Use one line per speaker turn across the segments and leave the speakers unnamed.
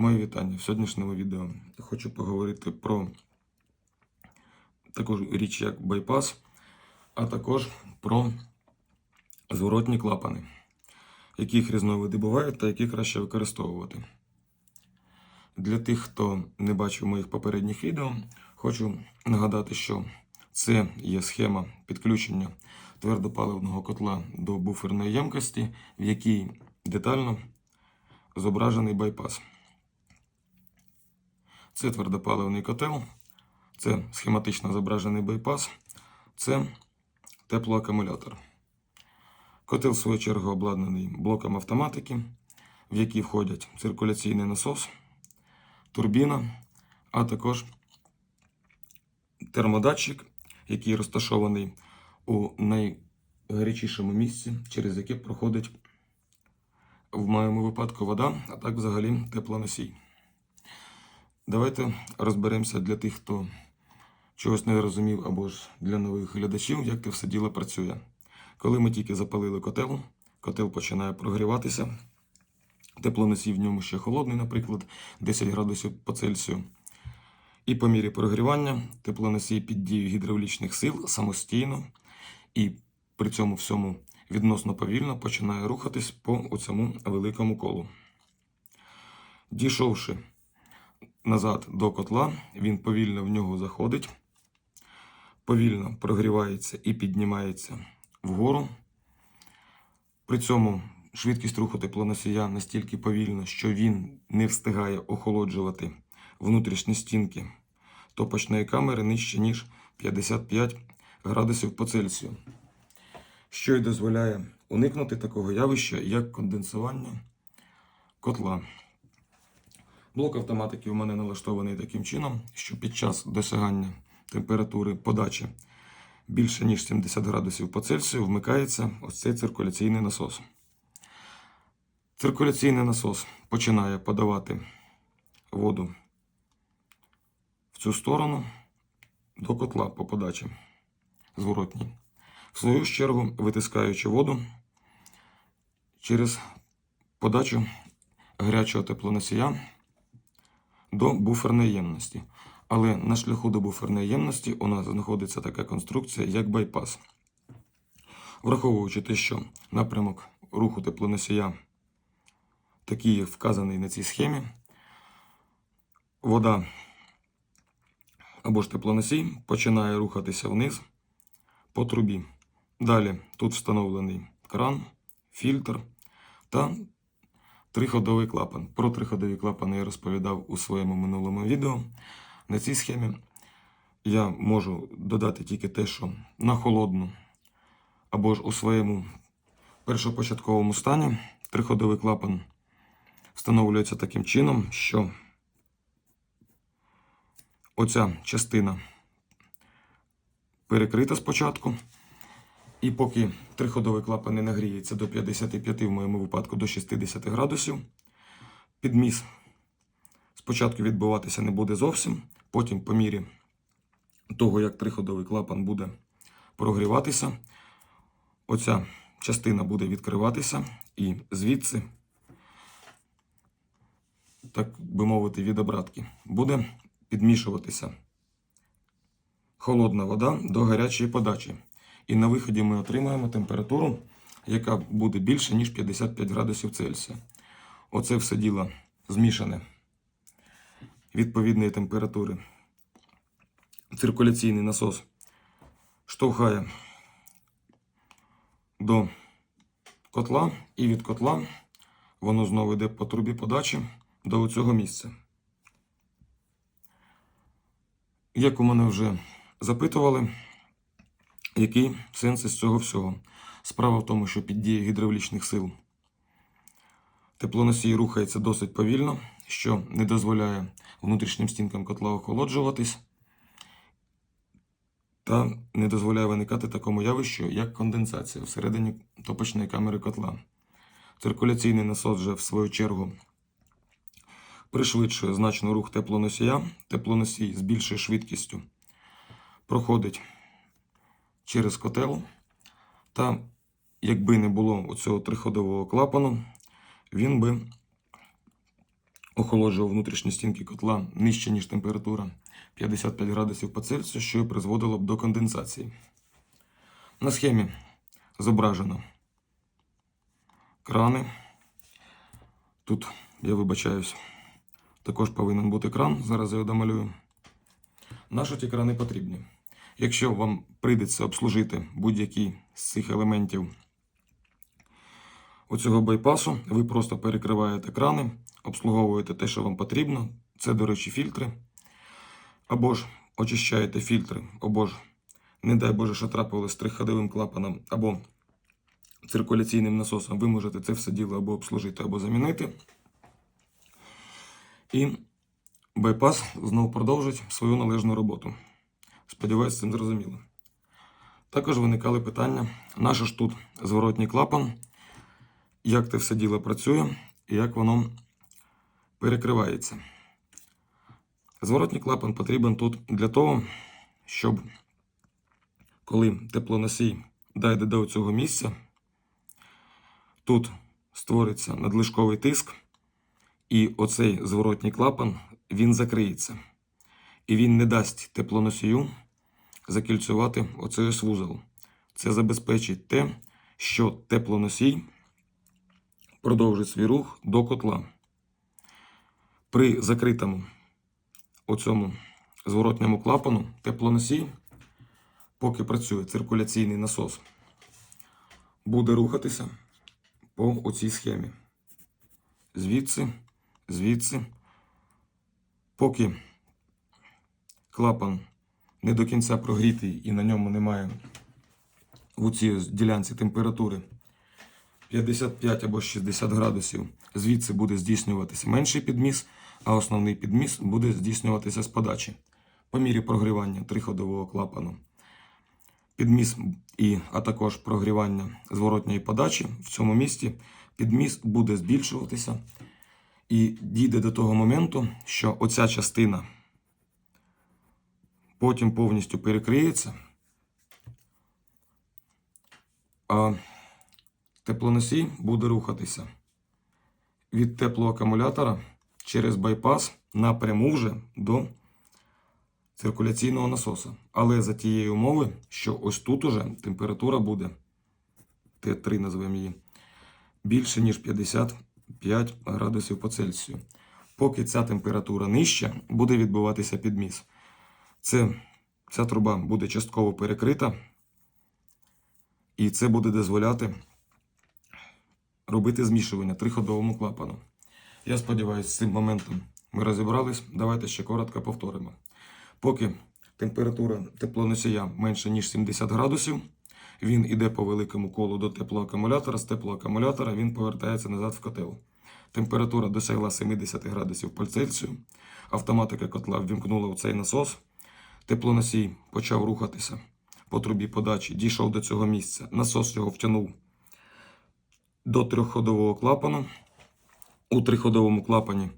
Моє вітання в сьогоднішньому відео. Хочу поговорити про таку річ, як байпас, а також про зворотні клапани, яких різновиди бувають та які краще використовувати. Для тих, хто не бачив моїх попередніх відео, хочу нагадати, що це є схема підключення твердопаливного котла до буферної ємкості, в якій детально зображений байпас. Це твердопаливний котел, це схематично зображений байпас, це теплоакумулятор. Котел, в свою чергу, обладнаний блоком автоматики, в який входять циркуляційний насос, турбіна, а також термодатчик, який розташований у найгарячішому місці, через яке проходить в моєму випадку вода, а так взагалі теплоносій. Давайте розберемося для тих, хто чогось не розумів, або ж для нових глядачів, як це все діло працює. Коли ми тільки запалили котел, котел починає прогріватися. Теплоносій в ньому ще холодний, наприклад, 10 градусів по Цельсію. І по мірі прогрівання теплоносій під дією гідравлічних сил самостійно і при цьому всьому відносно повільно починає рухатись по цьому великому колу. Дійшовши назад до котла, він повільно в нього заходить, повільно прогрівається і піднімається вгору. При цьому швидкість руху теплоносія настільки повільна, що він не встигає охолоджувати внутрішні стінки топочної камери нижче, ніж 55 градусів по Цельсію, що й дозволяє уникнути такого явища, як конденсування котла. Блок автоматики у мене налаштований таким чином, що під час досягання температури подачі більше ніж 70 градусів по Цельсію вмикається ось цей циркуляційний насос. Циркуляційний насос починає подавати воду в цю сторону до котла по подачі зворотній. В свою чергу, витискаючи воду через подачу гарячого теплоносія до буферної ємності. Але на шляху до буферної ємності у нас знаходиться така конструкція, як байпас. Враховуючи те, що напрямок руху теплоносія такий, вказаний на цій схемі, вода або ж теплоносій починає рухатися вниз по трубі. Далі тут встановлений кран, фільтр та триходовий клапан. Про триходові клапани я розповідав у своєму минулому відео. На цій схемі я можу додати тільки те, що на холодну або ж у своєму першопочатковому стані триходовий клапан встановлюється таким чином, що оця частина перекрита спочатку. І поки триходовий клапан не нагріється до 55, в моєму випадку до 60 градусів, підміс спочатку відбуватися не буде зовсім, потім, по мірі того, як триходовий клапан буде прогріватися, оця частина буде відкриватися, і звідси, так би мовити, від обратки, буде підмішуватися холодна вода до гарячої подачі. І на виході ми отримаємо температуру, яка буде більше, ніж 55 градусів Цельсія. Оце все діло змішане відповідної температури. Циркуляційний насос штовхає до котла, і від котла воно знову йде по трубі подачі до цього місця. Як у мене вже запитували, який сенс із цього всього? Справа в тому, що під дією гідравлічних сил теплоносій рухається досить повільно, що не дозволяє внутрішнім стінкам котла охолоджуватись та не дозволяє виникати такому явищу, як конденсація всередині топочної камери котла. Циркуляційний насос вже, в свою чергу, пришвидшує значно рух теплоносія. Теплоносій з більшою швидкістю проходить через котел. Та якби не було оцього триходового клапану, він би охолоджував внутрішні стінки котла нижче, ніж температура 55 градусів по Цельсію, що і призводило б до конденсації. На схемі зображено крани. Тут, я вибачаюсь, також повинен бути кран. Зараз я його домалюю. Наші ті крани потрібні. Якщо вам прийдеться обслужити будь-який з цих елементів оцього байпасу, ви просто перекриваєте крани, обслуговуєте те, що вам потрібно. Це, до речі, фільтри. Або ж очищаєте фільтри, або ж, не дай Боже, що трапилось з триходовим клапаном, або циркуляційним насосом, ви можете це все діло або обслужити, або замінити. І байпас знову продовжить свою належну роботу. Сподіваюсь, цим зрозуміло. Також виникали питання, наш ж тут зворотній клапан, як це все діло працює і як воно перекривається. Зворотній клапан потрібен тут для того, щоб коли теплоносій дійде до цього місця, тут створиться надлишковий тиск, і оцей зворотній клапан він закриється. І він не дасть теплоносію закільцювати оцей ось вузол. Це забезпечить те, що теплоносій продовжить свій рух до котла. При закритому оцьому зворотньому клапану теплоносій, поки працює циркуляційний насос, буде рухатися по оцій схемі. Звідси, звідси, поки клапан не до кінця прогрітий і на ньому немає в цій ділянці температури. 55 або 60 градусів, звідси буде здійснюватися менший підміс, а основний підміс буде здійснюватися з подачі. По мірі прогрівання триходового клапану. Підміс і, а також прогрівання зворотньої подачі в цьому місці підміс буде збільшуватися. І дійде до того моменту, що оця частина потім повністю перекриється, а теплоносій буде рухатися від теплоакумулятора через байпас напряму вже до циркуляційного насоса. Але за тієї умови, що ось тут уже температура буде Т3 називаємо її, більше, ніж 55 градусів по Цельсію. Поки ця температура нижча, буде відбуватися підміс. Це, ця труба буде частково перекрита, і це буде дозволяти робити змішування триходовому клапану. Я сподіваюся, з цим моментом ми розібрались. Давайте ще коротко повторимо. Поки температура теплоносія менше, ніж 70 градусів, він іде по великому колу до теплоакумулятора. З теплоакумулятора він повертається назад в котел. Температура досягла 70 градусів по Цельсію. Автоматика котла ввімкнула у цей насос. Теплоносій почав рухатися по трубі подачі, дійшов до цього місця. Насос його втягнув до трьохходового клапану. У триходовому клапані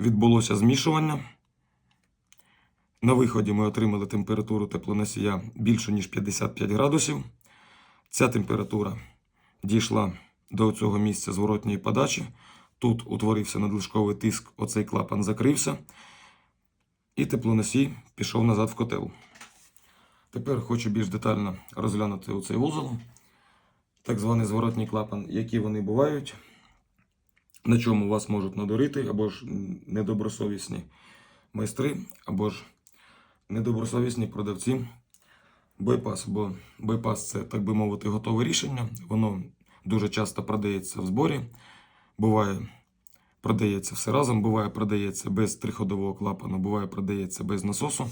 відбулося змішування. На виході ми отримали температуру теплоносія більше, ніж 55 градусів. Ця температура дійшла до цього місця зворотньої подачі. Тут утворився надлишковий тиск, оцей клапан закрився. І теплоносій пішов назад в котел. Тепер хочу більш детально розглянути оцей вузол, так званий зворотній клапан, які вони бувають, на чому вас можуть надурити, або ж недобросовісні майстри, або ж недобросовісні продавці байпас. Бо байпас це, так би мовити, готове рішення. Воно дуже часто продається в зборі. Буває, продається все разом, буває, продається без триходового клапану, буває, продається без насосу.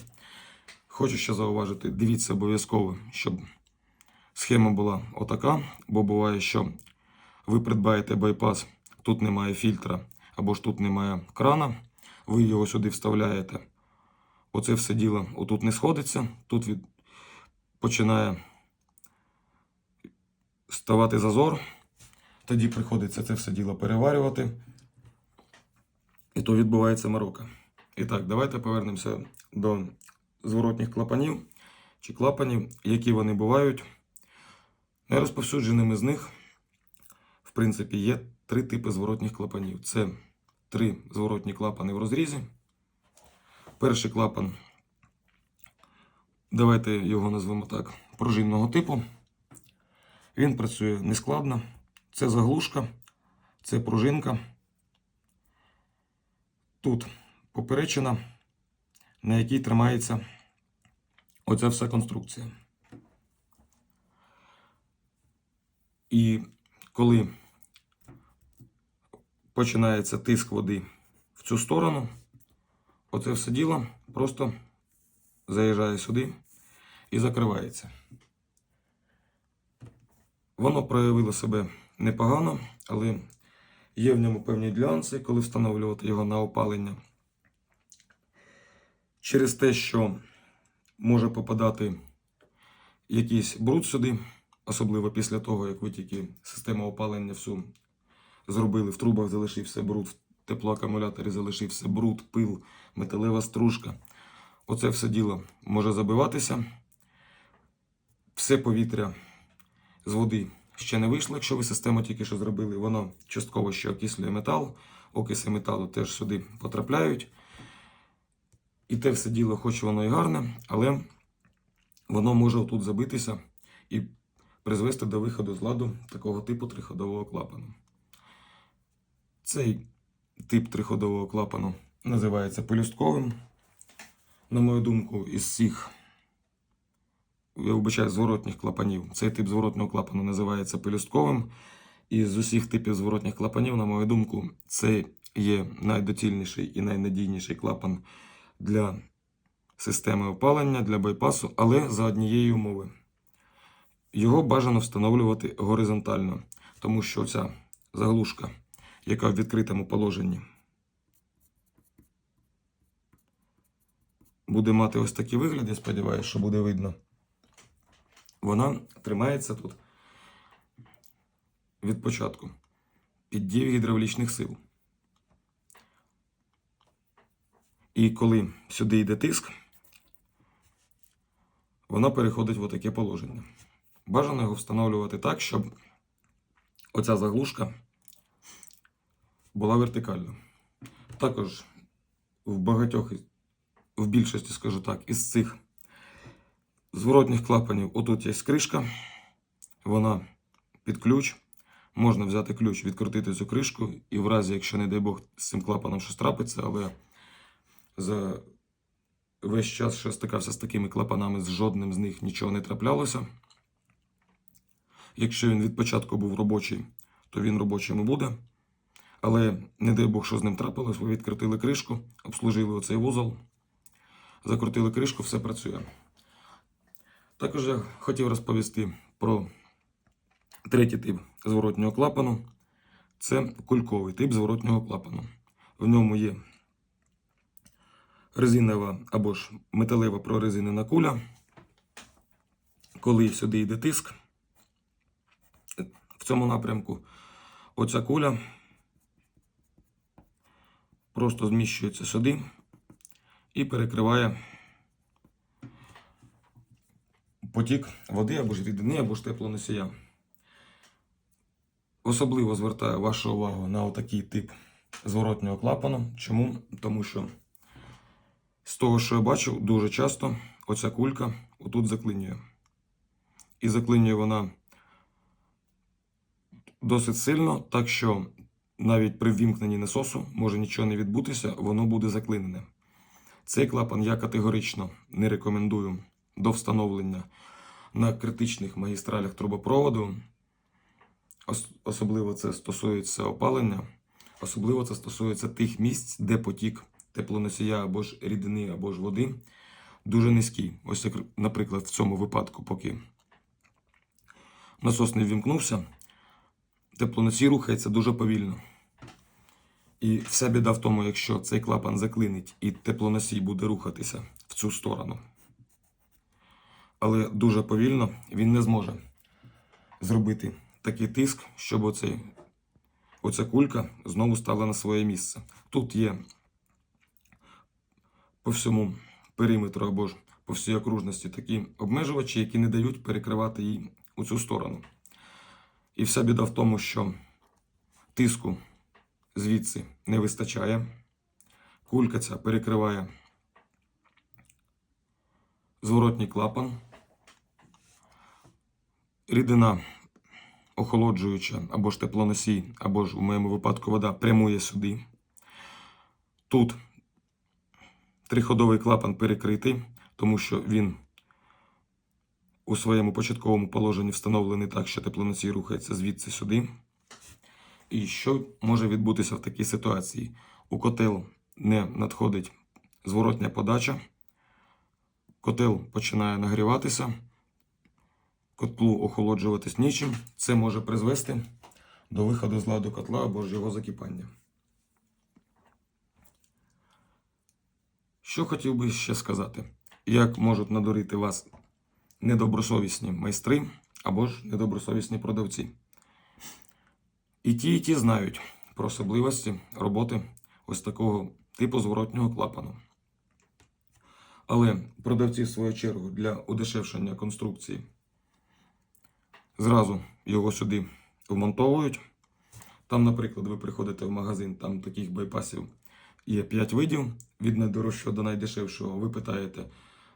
Хочу ще зауважити, дивіться обов'язково, щоб схема була отака, бо буває, що ви придбаєте байпас, тут немає фільтра, або ж тут немає крана, ви його сюди вставляєте. Оце все діло отут не сходиться, тут від... починає ставати зазор. Тоді приходиться це все діло переварювати. І то відбувається морока. І так, давайте повернемося до зворотніх клапанів чи клапанів, які вони бувають. Найрозповсюдженими з них, в принципі, є три типи зворотніх клапанів: це три зворотні клапани в розрізі. Перший клапан, давайте його назвемо так, пружинного типу. Він працює нескладно. Це заглушка, це пружинка. Тут поперечина, на якій тримається оця вся конструкція. І коли починається тиск води в цю сторону, оце все діло просто заїжджає сюди і закривається. Воно проявило себе непогано, але є в ньому певні нюанси, коли встановлювати його на опалення. Через те, що може попадати якийсь бруд сюди, особливо після того, як ви тільки систему опалення всю зробили, в трубах залишився бруд, в теплоакумуляторі залишився бруд, пил, металева стружка. Оце все діло може забиватися. Все повітря з води ще не вийшло, якщо ви систему тільки що зробили. Воно частково ще окислює метал, окиси металу теж сюди потрапляють. І те все діло, хоч воно і гарне, але воно може тут забитися і призвести до виходу з ладу такого типу триходового клапану. Цей тип триходового клапану називається пелюстковим. На мою думку, із всіх я вибачаю, зворотніх клапанів. Цей тип зворотного клапану називається пелюстковим. І з усіх типів зворотних клапанів, на мою думку, це є найдоцільніший і найнадійніший клапан для системи опалення, для байпасу, але за однієї умови. Його бажано встановлювати горизонтально, тому що ця заглушка, яка в відкритому положенні, буде мати ось такий вигляд, я сподіваюся, що буде видно. Вона тримається тут від початку під дією гідравлічних сил. І коли сюди йде тиск, вона переходить в таке положення. Бажано його встановлювати так, щоб оця заглушка була вертикальна. Також в багатьох, в більшості, скажу так, із цих зворотних клапанів отут є кришка, вона під ключ. Можна взяти ключ, відкрутити цю кришку, і в разі, якщо, не дай Бог, з цим клапаном щось трапиться, але за весь час, що я стикався з такими клапанами, з жодним з них нічого не траплялося. Якщо він від початку був робочий, то він робочим і буде. Але не дай Бог, що з ним трапилось, ви відкрутили кришку, обслужили оцей вузол, закрутили кришку, все працює. Також я хотів розповісти про третій тип зворотнього клапану. Це кульковий тип зворотнього клапану. В ньому є резинова або ж металева прорезинена куля. Коли сюди йде тиск, в цьому напрямку оця куля просто зміщується сюди і перекриває потік води або ж рідини, або ж теплоносія. Особливо звертаю вашу увагу на отакий тип зворотнього клапану. Чому? Тому що з того, що я бачив, дуже часто оця кулька отут заклинює. І заклинює вона досить сильно, так що навіть при ввімкненні насосу може нічого не відбутися, воно буде заклинене. Цей клапан я категорично не рекомендую до встановлення на критичних магістралях трубопроводу. Особливо це стосується опалення, особливо це стосується тих місць, де потік теплоносія або ж рідини, або ж води дуже низький. Ось, як, наприклад, в цьому випадку, поки насос не ввімкнувся, теплоносій рухається дуже повільно. І вся біда в тому, якщо цей клапан заклинить і теплоносій буде рухатися в цю сторону. Але дуже повільно він не зможе зробити такий тиск, щоб оцей, оця кулька знову стала на своє місце. Тут є по всьому периметру або ж по всій окружності такі обмежувачі, які не дають перекривати її у цю сторону. І вся біда в тому, що тиску звідси не вистачає. Кулька ця перекриває зворотній клапан. Рідина охолоджуюча або ж теплоносій, або ж у моєму випадку вода прямує сюди. Тут триходовий клапан перекритий, тому що він у своєму початковому положенні встановлений так, що теплоносій рухається звідси сюди. І що може відбутися в такій ситуації? У котел не надходить зворотня подача, котел починає нагріватися, котлу охолоджуватись нічим. Це може призвести до виходу з ладу котла або ж його закипання. Що хотів би ще сказати? Як можуть надурити вас недобросовісні майстри або ж недобросовісні продавці? І ті, і ті знають про особливості роботи ось такого типу зворотнього клапану. Але продавці, в свою чергу, для удешевшення конструкції зразу його сюди вмонтовують. Там, наприклад, ви приходите в магазин, там таких байпасів є 5 видів від найдорожчого до найдешевшого. Ви питаєте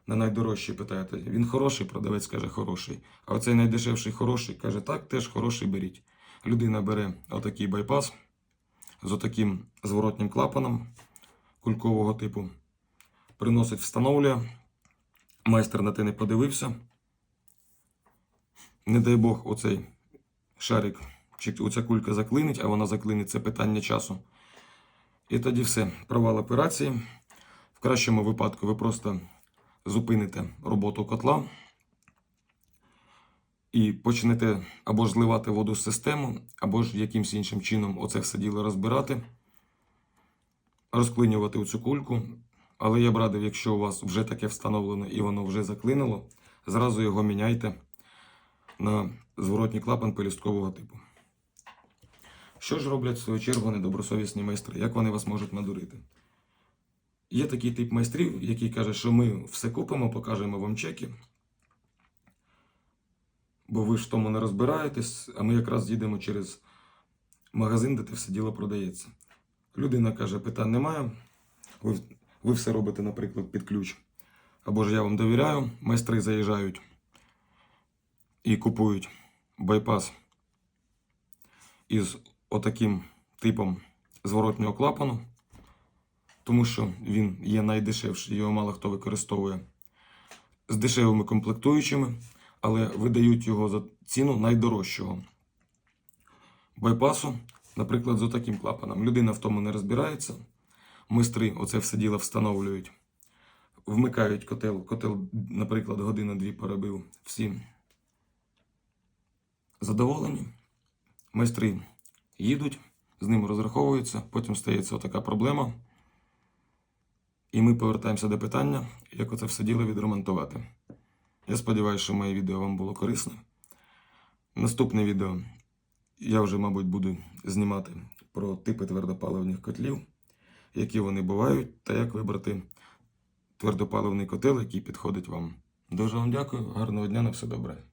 на найдорожчий, питаєте, він хороший, продавець каже хороший. А оцей найдешевший хороший каже, так, теж хороший беріть. Людина бере отакий байпас з отаким зворотнім клапаном кулькового типу, приносить, встановлює. Майстер на те не подивився. Не дай Бог, оцей шарик, чи оця кулька заклинить, а вона заклинить це питання часу. І тоді все, провал операції. В кращому випадку ви просто зупините роботу котла і почнете або ж зливати воду з систему, або ж якимось іншим чином оце все діло розбирати, розклинювати оцю кульку. Але я б радив, якщо у вас вже таке встановлено і воно вже заклинило, зразу його міняйте на зворотній клапан пелюсткового типу. Що ж роблять в свою чергу недобросовісні майстри? Як вони вас можуть надурити? Є такий тип майстрів, який каже, що ми все купимо, покажемо вам чеки, бо ви ж в тому не розбираєтесь, а ми якраз їдемо через магазин, де те все діло продається. Людина каже, питань немає. Ви, ви все робите, наприклад, під ключ. Або ж я вам довіряю, майстри заїжджають і купують байпас із отаким типом зворотнього клапану, тому що він є найдешевший, його мало хто використовує з дешевими комплектуючими, але видають його за ціну найдорожчого байпасу, наприклад, з отаким клапаном. Людина в тому не розбирається. Майстри оце все діло встановлюють, вмикають котел. Котел, наприклад, годину-дві поробив всі задоволені. Майстри їдуть, з ними розраховуються, потім стається така проблема. І ми повертаємося до питання, як оце все діло відремонтувати. Я сподіваюся, що моє відео вам було корисне. Наступне відео я вже, мабуть, буду знімати про типи твердопаливних котлів, які вони бувають, та як вибрати твердопаливний котел, який підходить вам. Дуже вам дякую, гарного дня, на все добре.